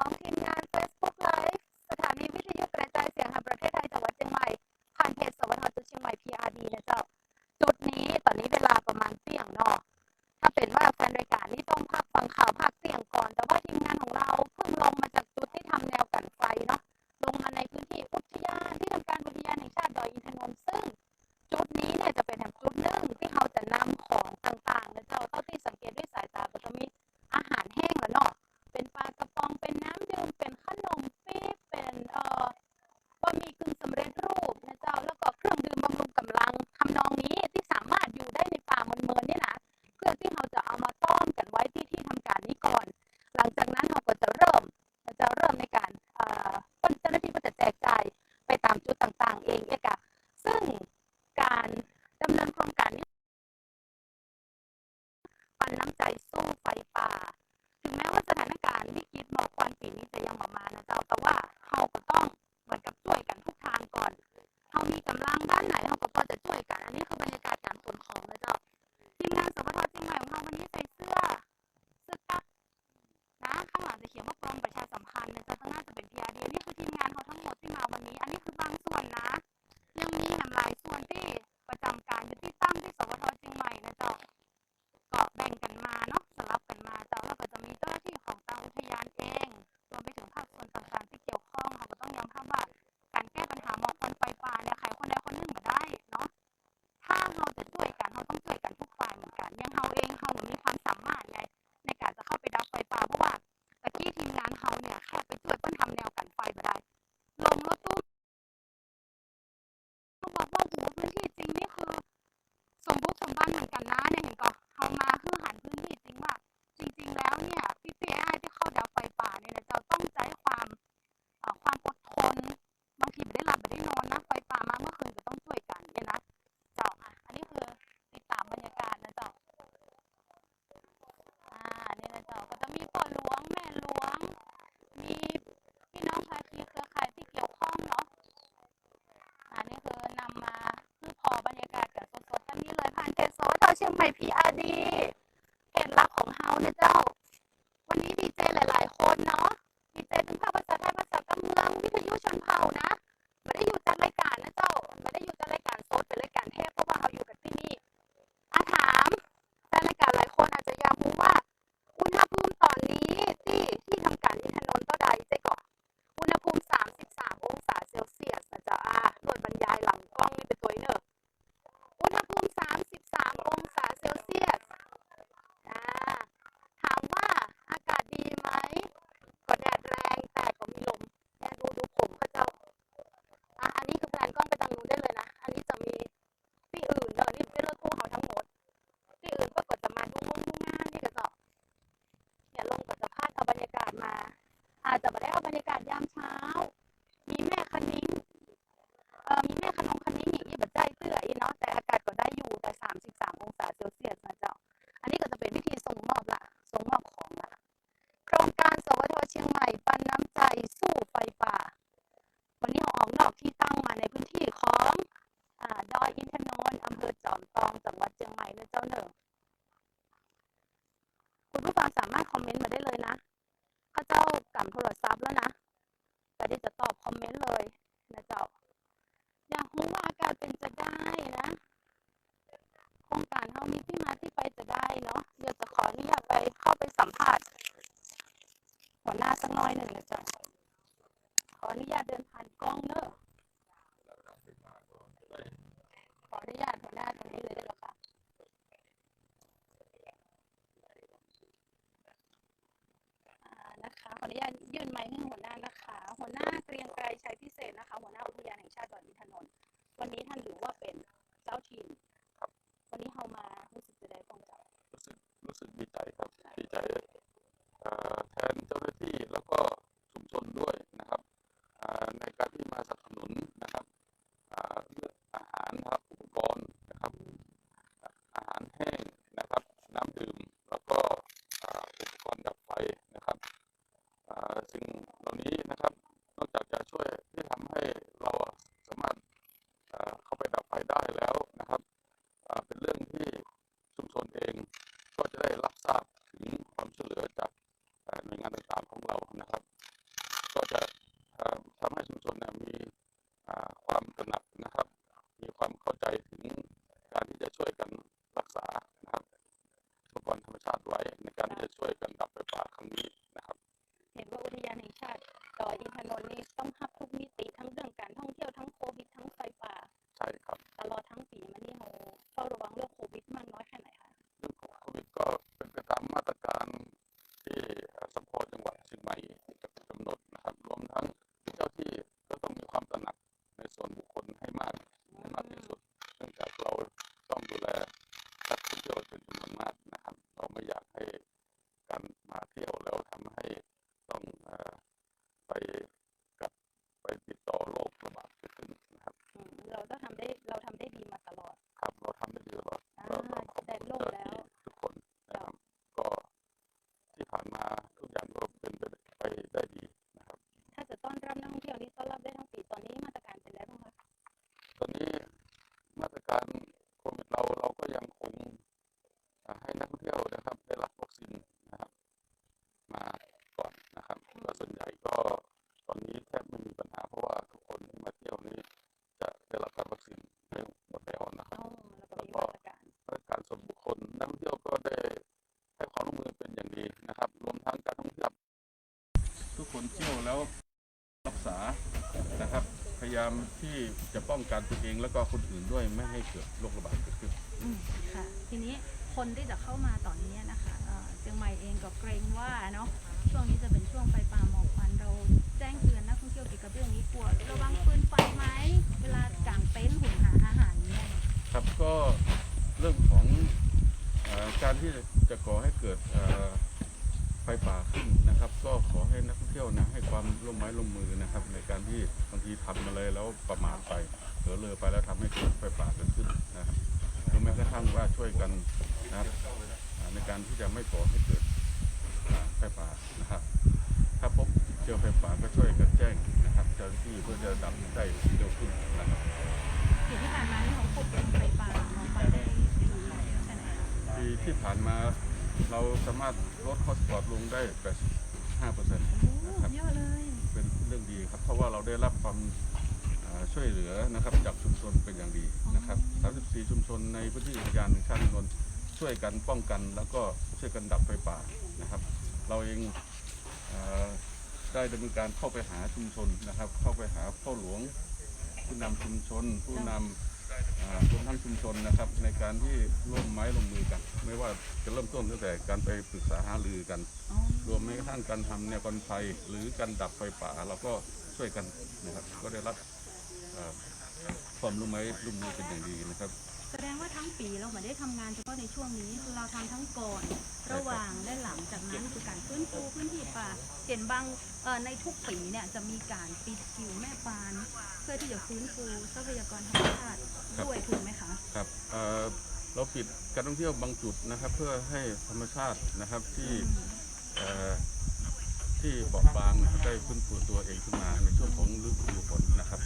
ของทีมงาน Facebook Live สถานีวิทยุกระจายเสียงแห่งประเทศไทยจังหวัดเชียงใหม่ผ่านเพจสวทจุดเชียงใหม่ PRD นะเจ้า เองเอกอะซึ่งการดำเนินโครงการนี้ปันน้ำใจสู้ไฟป่า ถึงแม้ว่าสถานการณ์วิกฤตหมอกควันปีนี้จะยังประมาณนะเจ้าแต่ว่าเราก็ต้องเหมือนกับช่วยกันทุกทางก่อนเรามีกำลังด้านไหนเราก็พอจะช่วยกัน อันนี้คือบรรยากาศการขนของนะเจ้าทีมงานสพทเชียงใหม่ของเราวันนี้ใส่เสื้อ นข้างหลังจะเขียนว่ากรมประชาสัมพันธ์นะจ้าข้างหน้าจะเป็นพีอาร์ดีนี่คือทีมงานเขาทั้งหมดที่มาวันนี้ อันนี้คือบางส่วนนะ ยังมีหลายส่วนที่ประจำการอยู่ที่ตั้งที่สวทเชียงใหม่นะเจ้าก็แบ่งกันมาเนาะสลับกันมาแต่ว่าก็จะมีเจ้าหน้าที่ของทางอุทยานเองรวมไปถึงภาคส่วนต่างๆที่เกี่ยวข้องเขาก็ต้องยอมรับว่าการแก้ปัญหาหมอกควันไฟป่าเนี่ยใครคนใดคนหนึ่งมาได้เนาะถ้าเราจะช่วยกันเราต้องช่วยกันทุกฝ่ายเหมือนกันย่างเราเองเราเนี่ยมีความสามารถไงในการจะเข้าไปดับไฟป่าเพราะว่า ตะกี้ทีมงานเขาเนี่ยแค่ไปช่วยเพื่อนทำแนวกันไฟไปได้ ลงรถตู้เขาบอกว่าหูพื้นที่จริงนี่คือ สมบุกสมบันเหมือนกันนะเนี่ยเห็นก็เขามาเพื่อหันพื้น ยามเช้า มีแม่คันนิ้งเอ่อมีแม่ขนมคันนิ้งอย่างนี้แบบใจเตื้ออีเนาะแต่อากาศก็ได้อยู่แต่33 องศาเซลเซียสนะเจ้า อันนี้ก็จะเป็นวิธีส่งมอบละส่งมอบของละโครงการสวทเชียงใหม่ปันน้ำใจสู้ไฟป่า วันนี้เราออกนอกที่ตั้งมาในพื้นที่ของอ่าดอยอินทนนท์อำเภอจอมทองจังหวัดเชียงใหม่นะเจ้าเนอ นะคะ หัวหน้าอุทยานแห่งชาติดอยอินทนนท์วันนี้ท่านถือว่าเป็นเจ้าถิ่นวันนี้เขามารู้สึกจะได้ป้องกัน รู้สึกรู้สึกดีใจครับ ดีใจเอ่อแทนเจ้าหน้าที่แล้วก็ชุมชนด้วยนะครับอ่าในการที่มาสนับสนุนนะครับอ่าเรื่องอาหารนะครับอุปกรณ์นะครับอาหารแห้งนะครับ น้ำดื่มแล้วก็อ่าอุปกรณ์ดับไฟนะครับอ่าสิ่งเหล่านี้นะครับ นอกจากจะช่วยที่ทำให้เราสามารถอ่าเข้าไปดับไฟได้แล้วนะครับอ่าเป็นเรื่องที่ ออินทนนท์นี่ต้องรับทุกมิติทั้งเรื่องการท่องเที่ยวทั้งโควิดทั้งไฟป่า ใช่ครับ ตลอดทั้งปีมานี่เราเฝ้าระวังเรื่องโควิดมากน้อยแค่ไหนคะ เรื่องของโควิดก็เป็นไปตามมาตรการที่เอ่อสัมพ จัง คนเที่ยวแล้วรักษานะครับ พยายามที่จะป้องกันตัวเองแล้วก็คนอื่นด้วยไม่ให้เกิดโรคระบาดเกิดขึ้น อืมค่ะ ทีนี้คนที่จะเข้ามาตอนนี้นะคะเอ่อเชียงใหม่เองก็เกรงว่าเนาะช่วงนี้จะเป็นช่วงไฟป่าหมอกควันเราแจ้งเตือนนักท่องเที่ยวเกี่ยวกับเรื่องนี้กลัวระวังฟืนไฟไหมเวลากางเต็นท์หุงหาอาหารเนี่ยครับก็เรื่องของเออการที่จะก่อให้เกิดเอ่อไฟป่าขึ้นนะครับ ก็ขอให้นักท่องเที่ยวนะให้ความร่วมไม้ร่วมมือนะครับ ในการที่บางทีทำอะไรแล้วประมาทไปเผลอเลอไปแล้วทำให้เกิดไฟป่าเกิดขึ้นนะครับหรือแม้กระทั่งว่าช่วยกันนะครับอ่าในการที่จะไม่ก่อให้เกิดอ่าไฟป่านะครับ ถ้าพบเจอไฟป่าก็ช่วยกันแจ้งนะครับเจ้าหน้าที่เพื่อจะดับได้เร็วขึ้นนะครับปีที่ผ่านมานี่ของควบคุมไฟป่าหมอกควันได้ดีแค่ไหนคะปีที่ผ่านมา เราสามารถลดคอสปอร์ตลงได้ 85เปอร์เซ็นต์โอ้นะครับเยอะเลย เป็นเรื่องดีครับ เพราะว่าเราได้รับความอ่าช่วยเหลือนะครับจากชุมชนเป็นอย่างดีนะครับ 34 ชุมชนในพื้นที่อุทยานแห่งชาตินนท์ช่วยกันป้องกัน แล้วก็ช่วยกันดับไฟป่านะครับ เราเองอ่าได้ดำเนินการเข้าไปหาชุมชนนะครับ เข้าไปหาพ่อหลวง ผู้นำชุมชน ผู้นำ รวมทั้งชุมชนนะครับในการที่ร่วมไม้ร่วมมือกัน ไม่ว่าจะเริ่มต้นตั้งแต่การไปปรึกษาหารือกัน รวมแม้กระทั่งการทำแนวกันไฟหรือการดับไฟป่าเราก็ช่วยกันนะครับ ก็ได้รับเอ่อความร่วมไม้ร่วมมือเป็นอย่างดีนะครับ แสดงว่าทั้งปีเราไม่ได้ทำงานเฉพาะในช่วงนี้คือเราทำทั้งก่อน ระหว่างและหลังจากนั้นคือการ นฟูพื้นที่ป่าเห็นบางในทุกปีเนี่ยจะมีการปิดกิวแม่ปาน เพื่อที่จะฟื้นฟูทรัพยากรธรรมชาติด้วยถูกไหมคะครับเอ่อเราปิดการท่องเที่ยวบางจุดนะครับ เพื่อให้ธรรมชาตินะครับที่เอ่อที่บอบบางนได้ฟื้นฟูตัวเองขึ้นมาในช่วงของฤดูฝนนะครับ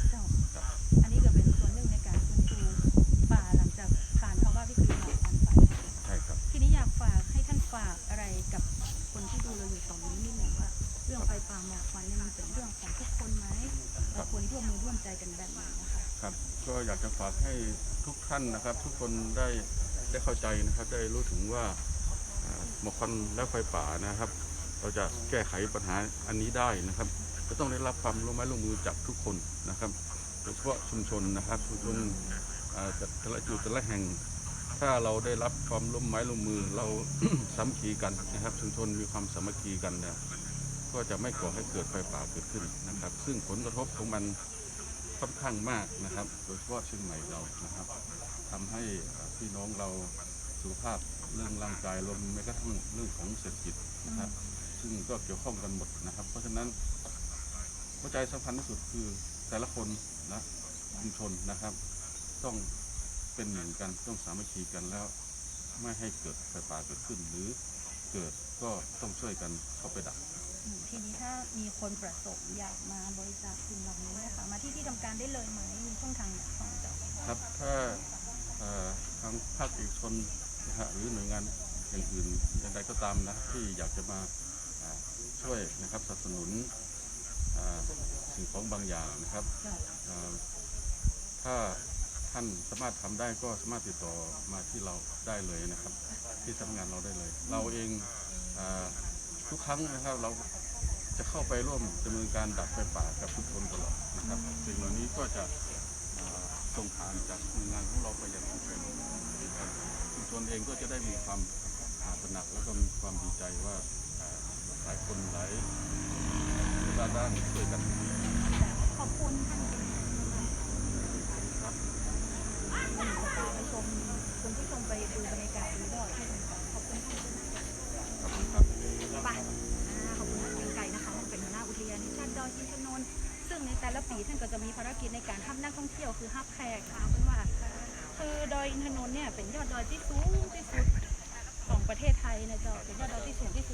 เรื่องไฟป่าหมอกควันเนี่ยมันเป็นเรื่องของทุกคนไหมเราควรร่วมมือร่วมใจกันแบบไหนนะคะครับ ก็อยากจะฝากให้ทุกท่านนะครับ ทุกคนได้ได้เข้าใจนะครับ ได้รู้ถึงว่าอ่าหมอกควันและไฟป่านะครับ เราจะแก้ไขปัญหาอันนี้ได้นะครับก็ต้องได้รับความร่วมไม้ร่วมมือจากทุกคนนะครับโดยเฉพาะชุมชนนะครับชุมชนอ่าแต่ละจุดแต่ละแห่ง ถ้าเราได้รับความร่วมไม้ร่วมมือเรา สามัคคีกันนะครับ ชุมชนมีความสามัคคีกันเนี่ย ก็จะไม่ก่อให้เกิดไฟป่าเกิดขึ้นนะครับ ซึ่งผลกระทบของมันค่อนข้างมากนะครับ โดยเฉพาะเชียงใหม่เรานะครับทำให้พี่น้องเราสุขภาพเรื่องร่างกายรวมแม้กระทั่งเรื่องของเศรษฐกิจนะครับ ซึ่งก็เกี่ยวข้องกันหมดนะครับ เพราะฉะนั้นหัวใจสำคัญที่สุดคือแต่ละคนนะชุมชนนะครับ ต้องเป็นหนึ่งกันต้องสามัคคีกันแล้ว ไม่ให้เกิดไฟป่าเกิดขึ้นหรือเกิดก็ต้องช่วยกันเข้าไปดับ ทีนี้ถ้ามีคนประสบอยากมาบริจาคสิ่งเหล่านี้นะคะมาที่ที่ทำการได้เลยไหมมีช่องทางไหนของเจ้าครับถ้าเอ่อทางภาคเอกชนนะฮะหรือหน่วยงานอย่างอื่นอย่างใดก็ตามนะที่อยากจะมาอ่าช่วยนะครับสนับสนุนอ่าสิ่งของบางอย่างนะครับเจ้าอ่าถ้าท่านสามารถทำได้ก็สามารถติดต่อมาที่เราได้เลยนะครับ ที่ทำงานเราได้เลย เราเองอา ทุกครั้งนะครับ เราจะเข้าไปร่วมดำเนินการดับไฟป่ากับชุมชนตลอดนะครับสิ่งเหล่านี้ก็จะส่งผ่านจากหน่วยงานของเราไปยังชุมชนนะครับชุมชนเองก็จะได้มีความตระหนักแล้วก็มีความดีใจว่าหลายคนหลายด้านด้านช่วยกันขอบคุณท่านครับไปชมคุณผู้ชมไปดูบรรยากาศดูดอกที่ต่างๆขอบคุณท่าน ขอบคุณครับ ไปอ่าขอบคุณท่านเกรียงไกรนะคะท่านเป็นหัวหน้าอุทยานแห่งชาติดอยอินทนนท์ซึ่งในแต่ละปีท่านก็จะมีภารกิจในการทำนักท่องเที่ยวคือฮับแขกนะคะเพราะว่า คือดอยอินทนนท์เนี่ยเป็นยอดดอยที่สูงที่สุดของประเทศไทยนะเจ้าเป็นยอดดอยที่สูงที่สุด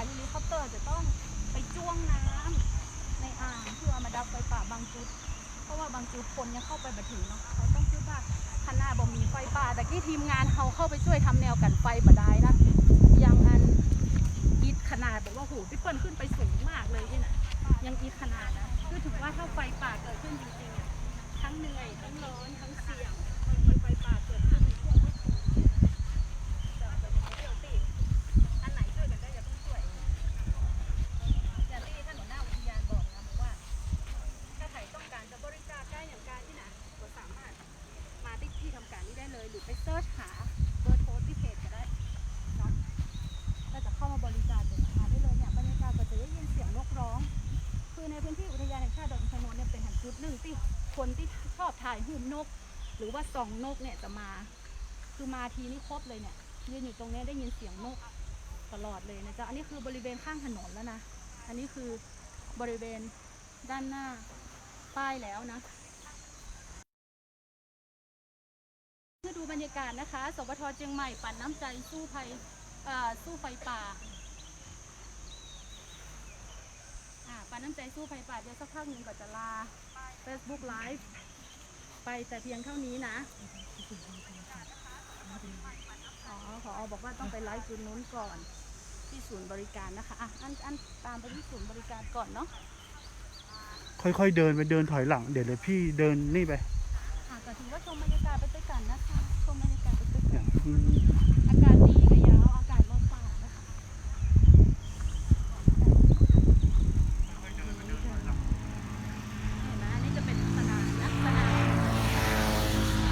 ยวจะมีบรรยเฮลิคอปเตอร์จะต้องไปจ้วงน้ำในอ่างเพื่อเอามาดับไฟป่าบางจุด เพราะว่าบางจุดคนยังเข้าไปบัถึงเนาะเขาต้องคิดว่าขนาดบ่มีไฟป่าแต่ที่ทีมงานเขาเข้าไปช่วยทำแนวกันไฟบ่ได้นะยังอันอีดขนาดบอกว่าโหพี่เปิ้ลขึ้นไปสูงมากเลยที่น่ะยังอีดขนาดนะคือถือว่าถ้าไฟป่าเกิดขึ้นจริงๆอะทั้งเหนื่อยทั้งร้อนทั้งเสี่ยง นกเนี่ยจะมา คือมาทีนี่ครบเลยเนี่ยยืนอยู่ตรงนี้ได้ยินเสียงนกตลอดเลยนะจ๊ะอันนี้คือบริเวณข้างถนนแล้วนะอันนี้คือบริเวณด้านหน้าป้ายแล้วนะเพื่อดูบรรยากาศนะคะสวทเชียงใหม่ปั่นน้ำใจสู้ภัยสู้ไฟป่าอ่าปั่นน้ำใจสู้ไฟป่าเดี๋ยวสักพักหนึ่งก็จะลา Facebook Live ไปแต่เพียงเท่านี้นะอ๋อขอบอกว่าต้องไปไลฟ์จุดนู้นก่อนที่ศูนย์บริการนะคะอะอันอันตามไปที่ศูนย์บริการก่อนเนาะค่อยๆเดินไปเดินถอยหลัง เดี๋ยวเดี๋ยวพี่เดินนี่ไปอะก็ถือว่าชมบรรยากาศไปด้วยกันนะคะชมบรรยากาศไปด้วยอกัย่าน งที่ อากาศดีก็ยาวอากาศลมปากนะคะเห็นไหมอันนี้จะเป็นสนามนะสนาม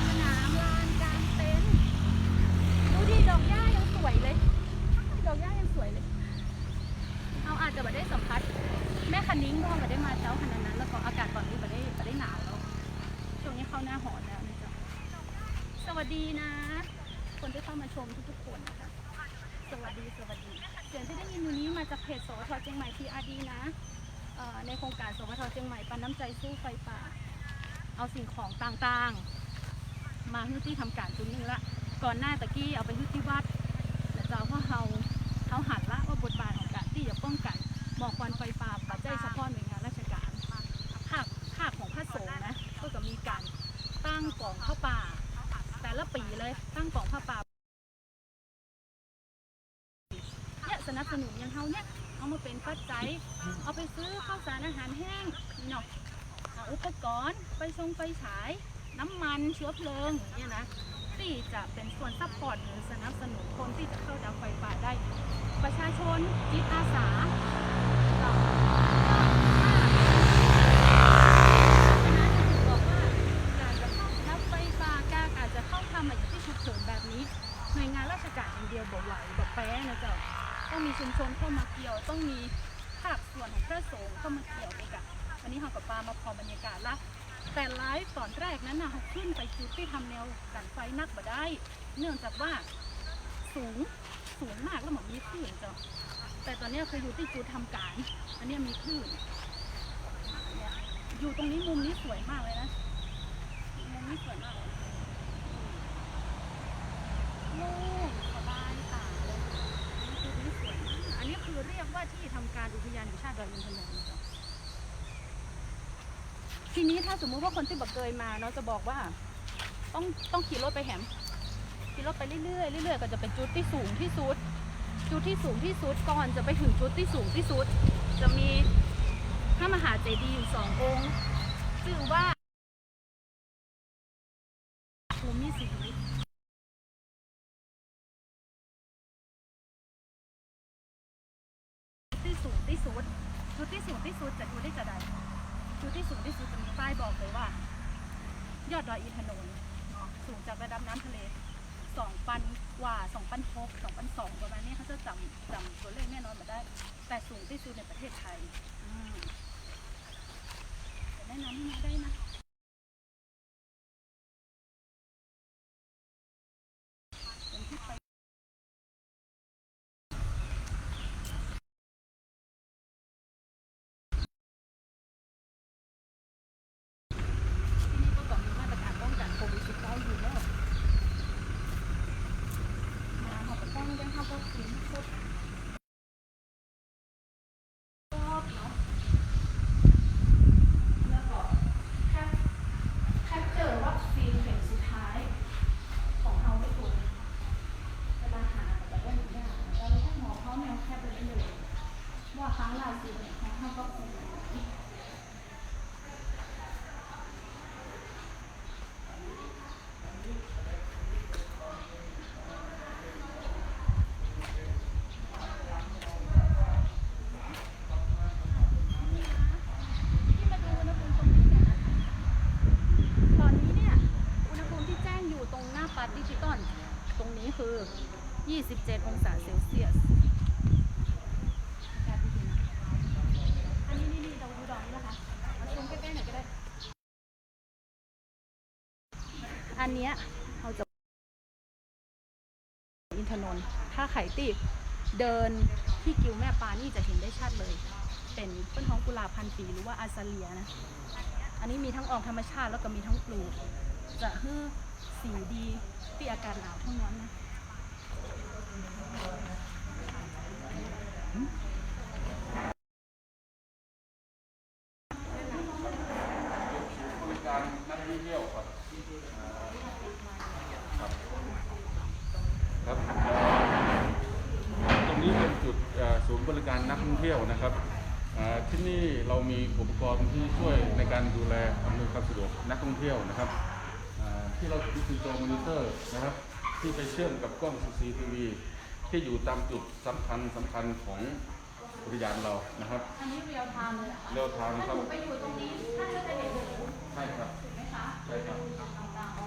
สนามลานกลางเต็นท์ดูดิดอกหญ้ายังสวยเลย ดอกหญ้ายังสวยเลย เอาอาจจะไม่ได้สัมผัสแม่คันนิ้งก็ไม่ได้มาเช้าขนาดนั้น แล้วก็อากาศตอนนี้ไม่ได้ไม่ได้หนาวแล้ว ช่วงนี้เข้าหน้าหอนแล้วนะจ๊ะสวัสดีนะ คนที่เข้ามาชมทุกๆคนนะคะ สวัสดี สวัสดี เสียงที่ได้ยินอยู่นี้มาจากเพจสวทเชียงใหม่ ทีอาร์ดีนะในโครงการสวทเชียงใหม่ปันน้ำใจสู้ไฟป่า เอาสิ่งของต่างๆ มาให้ที่ทำการจุดนึงละก่อนหน้าตะกี้เอาไปที่ที่วัดแล้วเจ้าพ่อเฮาเฮาหัดละว่าบทบาทของการที่จะป้องกันหมอกควันไฟป่าปัจจัยเฉพาะหน่วยงานราชการภาคภาคของพระสงฆ์นะก็จะมีการตั้งกล่องผ้าป่า แต่ละปีเลยตั้งกล่องผ้าป่าเนี่ยสนับสนุนยังเฮาเนี่ย เอามาเป็นปัจจัย เอาไปซื้อข้าวสารอาหารแห้งนี่เนาะอาอุปกรณ์ไปชงไฟฉาย น้ำมันเชื้อเพลิงอย่างเนี่ยนะที่จะเป็นส่วนซัพพอร์ตหรือสนับสนุนคนที่จะเข้าดับไฟป่าได้ ประชาชนจิตอาสา ต้องมีภาคส่วนของพระสงฆ์เข้ามาเกี่ยวด้วยกันอันนี้เรากับปามาพอบรรยากาศละแต่ไลฟ์ตอนแรกนั้นนะเราขึ้นไปจุดที่ทำแนวกันไฟนักบ่ได้ เนื่องจากว่าสูงสูงมากแล้วเหมือนมีคลื่นจ้าแต่ตอนนี้คืออยู่ที่จุดทำการ อันนี้มีคลื่นอยู่ตรงนี้มุมนี้สวยมากเลยนะมุมนี้สวยมากเลยโล่งสบายตาเลย จุดนี้สวยมากอันนี้คือเรียก ว่าที่ทำการอุทยานแห่งชาติดอยอินทนนท์เจ้าทีนี้ถ้าสมมุติว่าคนที่บักเคยมาเนาะจะบอกว่า ต้องต้องขี่รถไปแหมขี่รถไปเรื่อยๆเรื่อยๆก็จะเป็นจุดที่สูงที่สุด จุดที่สูงที่สุดก่อนจะไปถึงจุดที่สูงที่สุด จะมีพระมหาเจดีย์อยู่สององค์ชื่อว่าภูมิศรี ที่สูงที่สุด จุดที่สูงที่สุดจะอยู่ได้จะใดจุดที่สูงที่สุดจะมีป้ายบอกเลยว่า ยอดดอยอินทนนท์เนาะสูงจากระดับน้ำทะเลสองปันกว่าสองปันหกสองปันสองประมาณนี้เขาจะจำจำตัวเลขแน่นอนมาได้ แต่สูงที่สุดในประเทศไทยอืมเดี๋ยวแนะนำให้มาได้นะ เป็นที่ไป ที่นี่ก็ต้องมีมาตรการป้องกันโควิด -19 อยู่แล้วมาเขาก็ต้องยังเข้าวัคซีนครบรอบเนาะแล้วก็แค่แค่เจอวัคซีนเข็มสุดท้าย ของเขาไปตรวจเวลาหาแต่ก็ไม่ได้แล้วก็หมอเขาแนวแคบไปเรื่อยๆว่าครั้งล่าสุดเนี่ยของเขาก็เป็น ที่มาดูอุณหภูมิตรงนี้เนี่ยนะตอนนี้เนี่ย อุณหภูมิที่แจ้งอยู่ตรงหน้าปัดดิจิตอลตรงนี้คือ 27 องศาเซลเซียสอากาศดีๆนะอันนี้นี่ๆเราดูดอกนี้นะคะมาซูมใกล้ๆหน่อยก็ได้ อั นเนี้ยเราจะอินทนนท์ถ้าไข่ติเดินที่กิวแม่ปานี่จะเห็นได้ชัดเลย เป็นต้นท้องกุหลาบพันปีหรือว่าอาซาเลียนะ อันนี้มีทั้งออกธรรมชาติแล้วก็มีทั้งปลูก จะฮือสีดีที่อากาศหนาวเท่านั้นนะ บริการนักท่องเที่ยวครับครับครับเอ่อตรงนี้ เป็นจุดเอ่อศูนย์บริการนักท่องเที่ยวนะครับอ่าที่นี่เรามีอุปกรณ์ที่ช่วยในการดูแลอำนวยความสะดวกนักท่องเที่ยวนะครับอ่าที่เรามีคือจอมอนิเตอร์นะครับ ที่ไปเชื่อมกับกล้อง CCTV ที่อยู่ตามจุดสำคัญสำคัญของอุทยานเรานะครับ อันนี้เรียลไทม์เลยเหรอคะเรียลไทม์ถ้าครัหบนูไปอยู่ตรงนี้ท่านก็จะเห็นหนูใช่ครับถูกไหมคะใช่ครับต่างๆอ๋อ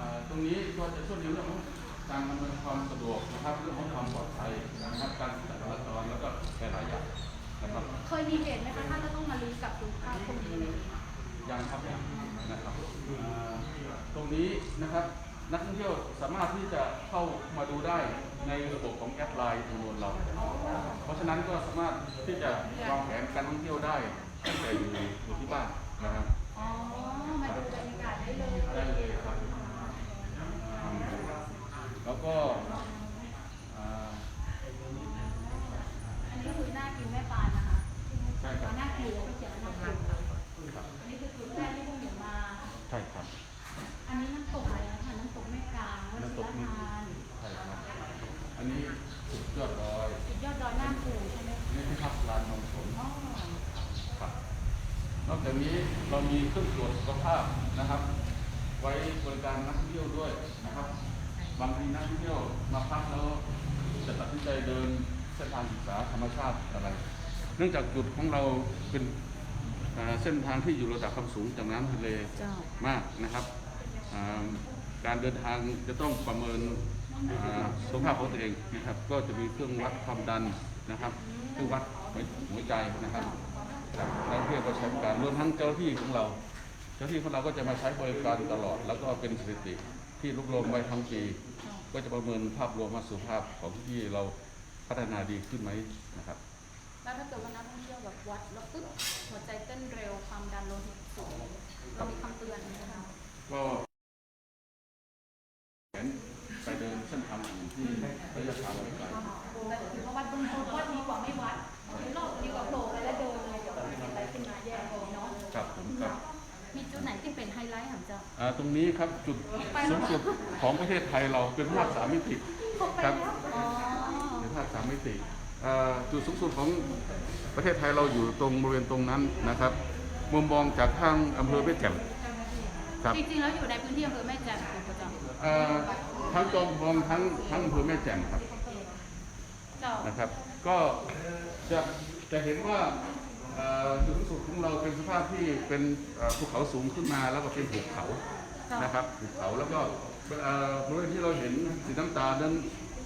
อ่าตรงนี้ก็จะช่วยในเรื่องของ การอำนวยความสะดวกนะครับเรื่องของความปลอดภัยนะครับการจัดจราจรแล้วก็หลายๆอย่างนะครับเคยมีเหตุไหมคะท่านจะต้องมาลื้อกลับดูภาพพวกนี้เลยยังครับยังนะครับอ่าตรงนี้นะครับนักท่องเที่ยวสามารถที่จะเข้ามาดูได้ในระบบของแอปไลน์จำนวนเรา เพราะฉะนั้นก็สามารถที่จะวางแผนการท่องเที่ยวได้ตั้งแต่อยู่อยู่ที่บ้านนะครับ อ๋อ มาดูบรรยากาศได้เลย ได้เลยครับอ่า แล้วก็อ่าอันนี้คือหน้ากินแม่ปานนะคะใช่ครับหน้ากิวเขาเขียนว่าหน้ากิวครับอันนี้คือจุดแรกที่พวกหนูมาใช่ครับ อันนี้น้ำตกอะไรนะคะน้ำตกแม่กลางวัดน้ำตศิกลนี่ทานใช่ครับ อันนี้สุดยอดดอยจุดยอดดอยหน้าปู่ใช่ไหมอันนี่ที่พักลานนมสนอ๋อครับนอกจากนี้เรามีเครื่องตรวจสุขภาพ นื่องจากจุดของเราเป็นอ่าเส้นทางที่อยู่ระดับความสูงจากน้ำทะเลเจ้ามากนะครับอ่าการเดินทางจะต้องประเมินอ่าสุขภาพของตัวเองนะครับ ก็จะมีเครื่องวัดความดันนะครับเครื่องวัดหัวใจนะครับนักเที่ยวก็ใช้บริการรวมทั้งเจ้าหน้าที่ของเรา เจ้าหน้าที่ของเราก็จะมาใช้บริการตลอด แล้วก็เป็นสถิติที่รวบรวมไว้ทั้งปี ก็จะประเมินภาพรวมว่าสุขภาพของที่เราพัฒนาดีขึ้นไหมนะครับ แล้วถ้าเกิดว่านักท่องเที่ยวแบบวัดแล้วปึ๊บหัวใจเต้นเร็วความดันโลหิตสูงเรามีคำเตือนไหมคะก็แผนไปเดินเส้นทางอื่นที่ระยะทางไม่ไกลแต่ถือว่าวัดเบนต้นวัดดีกว่าไม่วัดหรือรอบดีกว่าโผล่ไปแล้วเดินเลยเดี๋ยวมันอะไรขึ้นมาแย่เลยเนาะครับผมครับมีจุดไหนที่เป็นไฮไลท์ของเจ้าอ่าตรงนี้ครับจุดสูงสุดของประเทศไทยเราเป็นภาพสามมิติครับอ๋อเป็นภาพสามมิติอ่า จุดสูงสุดของประเทศไทยเราอยู่ตรงบริเวณตรงนั้นนะครับมุมมองจากทางอำเภอแม่แจ่มครับจริงๆแล้วอยู่ในพื้นที่อำเภอแม่แจ่มคุณประจำอ่าทั้งจอมทองทั้งทั้งอำเภอแม่แจ่มครับเจ้านะครับ ก็จะจะเห็นว่าเอ่อจุดสูงสุดของเราเป็นสภาพที่เป็นเอ่อภูเขาสูงขึ้นมาแล้วก็เป็นภูเขานะครับภูเขาแล้วก็เอ่อบริเวณที่เราเห็นสีน้ำตาลนั้น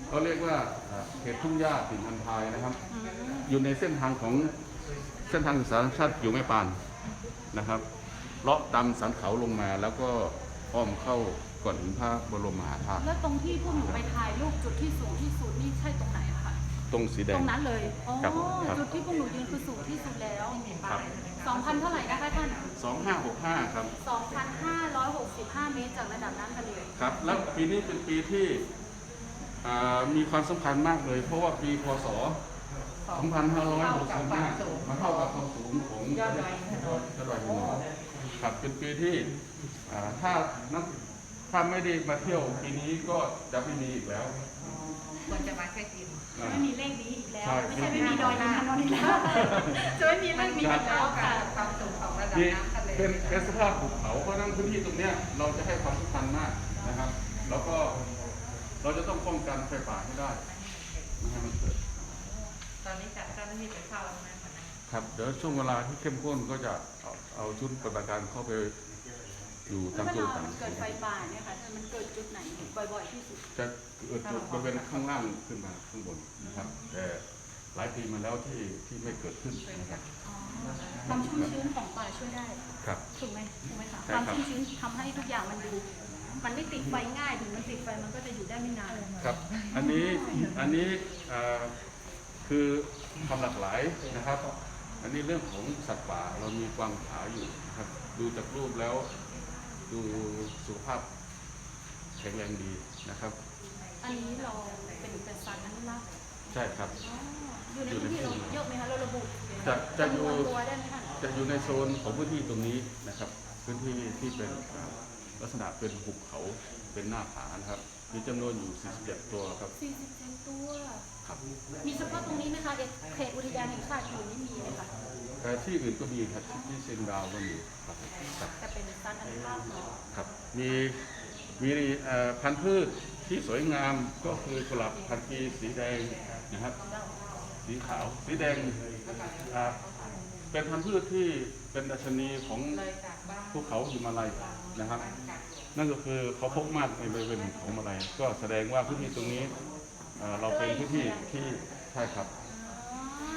เขาเรียกว่า เอ่อเขตทุ่งหญ้าถิ่นพันทายนะครับ อยู่ในเส้นทางของเส้นทางศึกษาธรรมชาติอยู่แม่ปานนะครับเลาะตามสันเขาลงมาแล้วก็อ้อมเข้าก่อนถึงพระบรมมหาธาตุแล้วตรงที่พวกหนูไปถ่ายรูปจุดที่สูงที่สุดนี่ใช่ตรงไหนอะคะตรงสีแดตง รงนั้นเลยอ๋อครับครับ จุดที่พวกหนูยืนคือสูงที่สุดแล้วครับสองพันเท่าไหร่นะคะท่าน 2565ครับ2,565 เมตรจากระดับน้ำทะเลครับ แล้วปีนี้เป็นปีที่อ่า มีความสำคัญมากเลย เพราะว่าปีพศ 2565มาเท่ากับความสูงของยอดดอยยอดดอยหินหนครับเป็นปีที่อ่าถ้านักถ้าไม่ได้มาเที่ยวปีนี้ก็จะไม่มีอีกแล้ว ควรจะมาแค่กินอ่าไม่มีเลขนี้อีกแล้วใช่ไม่ใช่ไม่มีดอยอินทนนท์อีกแล้วจะไม่มีเลขนี้อีกแล้วค่ะ ความสูงของระดับนี่น้ำทะเลเป็นเป็นสภาพภูเขาเพราะฉะนั้นพื้นที่ตรงเนี้ยเราจะให้ความสำคัญมากนะครับ แล้วก็ เราจะต้องป้องกันไฟป่าให้ได้ไม่ให้มันเกิด ตอนนี้จัดเจ้าหน้าที่ไปเข้าแล้วนะหัวหน้าครับเดี๋ยวช่วงเวลาที่เข้มข้นก็จะเอาเอาชุดปฏิบัติการเข้าไปอยู่ถ้าตามเวจุดลาต่างมันเกิดไฟป่าเนี่ยค่ะมันเกิดจุดไหนบ่อยๆที่สุดๆจะเกิดจุดบริเวณข้างล่างขึ้นมาข้างบนนะครับ แต่หลายปีมาแล้วที่ที่ไม่เกิดขึ้นนะครับความชุ่มชื้นของป่าช่วยได้ ครับ ถูกไหมถูกไหมคะ ใช่ความครับ ชุ่มชื้นทำให้ทุกอย่างมันดู มันไม่ติดไฟง่ายถึงมันติดไฟมันก็จะอยู่ได้ไม่นานครับ อันนี้อันนี้เอ่อคือความหลากหลายนะครับ อันนี้เรื่องของสัตว์ป่าเรามีกวางผาอยู่นะครับ ดูจากรูปแล้ว ดูสุขภาพแข็งแรงดีนะครับ อันนี้เราเป็นเป็นสัตว์อนุรักษ์ใช่ครับ อ๋ออยู่ในพื้นที่เราเยอะไหมคะเราระบุจะจะอยู่ จำนวนตัวได้ไหมคะ จะอยู่ในโซนของพื้นที่ตรงนี้นะครับ พื้นที่ที่เป็น ลักษณะเป็นภูเขาเป็นหน้าผานะครับอมีจำนวนอยู่ 47 ตัวครับ 47 ตัว ครับ มีเฉพาะตรงนี้ไหมคะเอกเขตอุทยานแห่งชาติอื่นไม่มีเลยค่ะแต่ที่อื่นก็มีครับ ที่ที่เชียงดาวก็มีครับครับแต่เป็นสัตว์อนุรักษ์เนาะครับ มีมีเอ่อพันธุ์พืชที่สวยงามก็คือกุหลาบพันธุ์กีสีแดงนะครับ สีขาวสีแดงอ่าเป็นพันธุ์พืชที่เป็นดัชนีของภูเขาหิมาลัย นะครับ นั่นก็คือเขาพบมากในบริเวณของหิมาลัยก็แสดงว่าพื้นที่ตรงนี้เอ่อเราเป็นพื้นที่ที่ใช่ครับ อ๋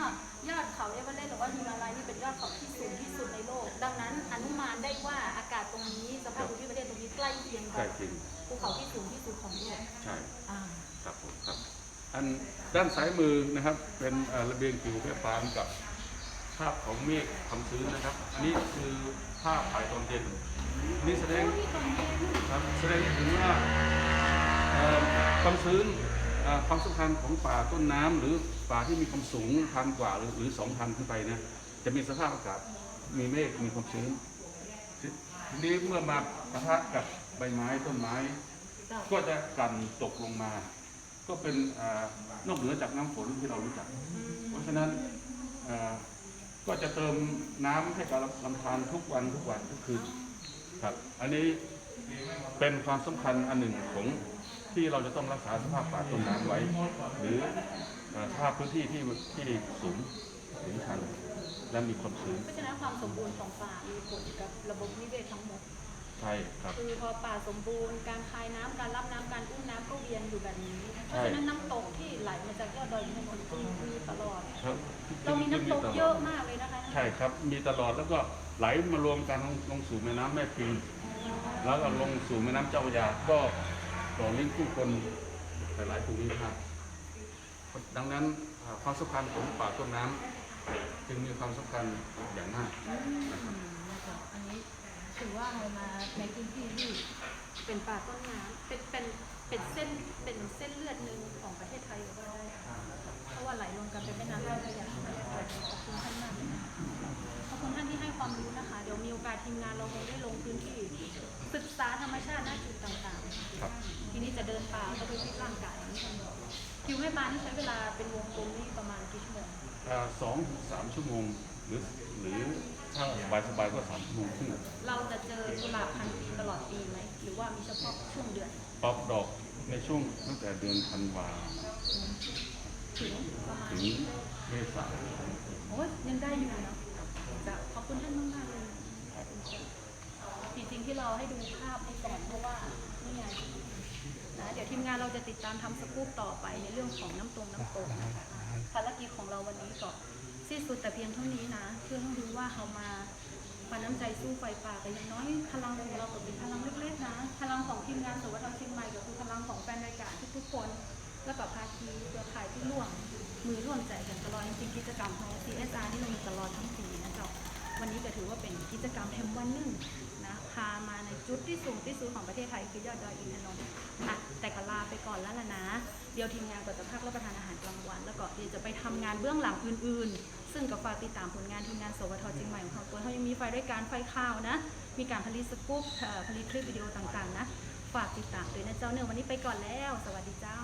อยอดเขาเอเวอเรสต์หรือว่าฮิมาลัยนี่เป็นยอดเขาที่สูงที่สุดในโลก ดังนั้นอนุมานได้ว่าอากาศตรงนี้สภาพภูมิประเทศตรงนี้ใกล้เคียงใกล้กับเคียงภูเขาที่สูงที่สุดของโลกใช่ อ่าครับผมครับ อันด้านซ้ายมือนะครับเป็นเอ่อระเบียงผิวเพปานกับภาพของเมฆความชื้นนะครับ อันนี้คือภาพถ่ายตอนเย็นอั นี่แสดงครับแสดงถึงว่าความชื้นความสำคัญของป่าต้นน้ำหรือป่าที่มีความสูงพันกว่าหรือหรือสองพันขึ้นไปนะจะมีสภาพอากาศมีเมฆมีความชื้นทีนี้เมื่อมาปะทะกับใบไม้ต้นไม้ ก็จะกันตกลงมา ก็เป็นอนอกเหนือจากน้ำฝนที่เรารู้จัก เพราะฉะนั้นก็จะเติมน้ำให้กับลำธารทุกวันทุกวันทุกคืน ครับ อันนี้เป็นความสำคัญอันหนึ่งของที่เราจะต้องรักษาสภาพป่าต้นน้ำไว้ หรือเอ่อสภาพพื้นที่ที่ที่สูงสูงชันและมีความชื้นเพราะฉะนั้นความสมบูรณ์ของป่ามีผลกับระบบนิเวศทั้งหมดใช่ครับคือพอป่าสมบูรณ์การคายน้ำการรับน้ำการอุ้มน้ำก็เวียนอยู่แบบนี้ เพใช่ราะฉะนั้นน้ำตกที่ไหลมาจากยอดดอยอินทนนท์ก็มีตลอดครับเรามีน้ำตกเยอะมากเลยนะคะ ใช่ครับมีตลอดแล้วก็ ไหลมารวมกันลงลงสู่แม่น้ำแม่ปิงแล้วก็ลงสู่แม่น้ำเจ้าพระยาก็ต่อลิงก์ผู้คนหลายๆภูมิภาคดังนั้นความสำคัญของป่าต้นน้ำจึงมีความสำคัญอย่างมากนะคะอันนี้ถือว่าเรามาในพื้นที่ที่เป็นป่าต้นน้ำเป็นเป็นเป็นเส้นเป็นเส้นเลือดหนึ่งของประเทศไทย ทีมงานเราคงได้ลงพื้นที่ศึกษาธรรมชาติณจุดต่างๆครับทีนี้จะเดินป่าก็ไปฟิตร่างกายนี่คิวให้มานี่ใช้เวลาเป็นวงกลมนี่ประมาณกี่ชั่วโมงอ่าสองถึงสามชั่วโมงหรือหรือถ้าสบายๆก็สามชั่วโมงครึ่งเราจะเจอกุหลาบพันปีตลอดปีไหมหรือว่ามีเฉพาะช่วงเดือนออกดอกในช่วงตั้งแต่เดือนธันวาถึงประมาณถึงเมษาโอ้ยยังได้อยู่เนาะจะขอบคุณท่านมากๆเลยจริงๆ ที่เราให้ดูภาพนี้ก่อนเพราะว่านี่ไงนะเดี๋ยวทีมงานเราจะติดตามทำสกู๊ปต่อไปในเรื่องของน้ำตรงน้ำตกนะคะภารกิจของเราวันนี้ก็สิ้นสุดแต่เพียงเท่านี้นะ เพื่อให้รู้ว่าเรามาปันน้ำใจสู้ไฟป่าแต่อย่างน้อยพลังของเราก็เป็นพลังเล็กๆนะ พลังของทีมงานสวัสดิ์เชียงใหม่ก็คือพลังของแฟนรายการทุกๆคนแล้วก็ภาคีเครือข่ายที่ร่วมมือร่วมใจกันตลอดจริงๆกิจกรรมของ CSR ที่เรามีตลอดทั้งปีนะเจ้าวันนี้ก็ถือว่าเป็นกิจกรรมแห่งวันหนึ่งนะพามาในจุดที่สูงที่สุดของประเทศไทยคือยอดดอยอินทนนท์อะแต่ก็ลาไปก่อนแล้วล่ะนะ เดี๋ยวทีมงานก็จะพักรับประทานอาหารกลางวัน แล้วก็เดี๋ยวจะไปทำงานเบื้องหลังอื่นๆ ซึ่งก็ฝากติดตามผลงานทีมงานสวทเชียงใหม่ของเราตัวเขายังมีไฟรายการไฟข่าวนะ มีการผลิตสกู๊ปผลิตคลิปวิดีโอต่างๆนะ ฝากติดตามด้วยนะเจ้าเนื่องวันนี้ไปก่อนแล้ว สวัสดีเจ้า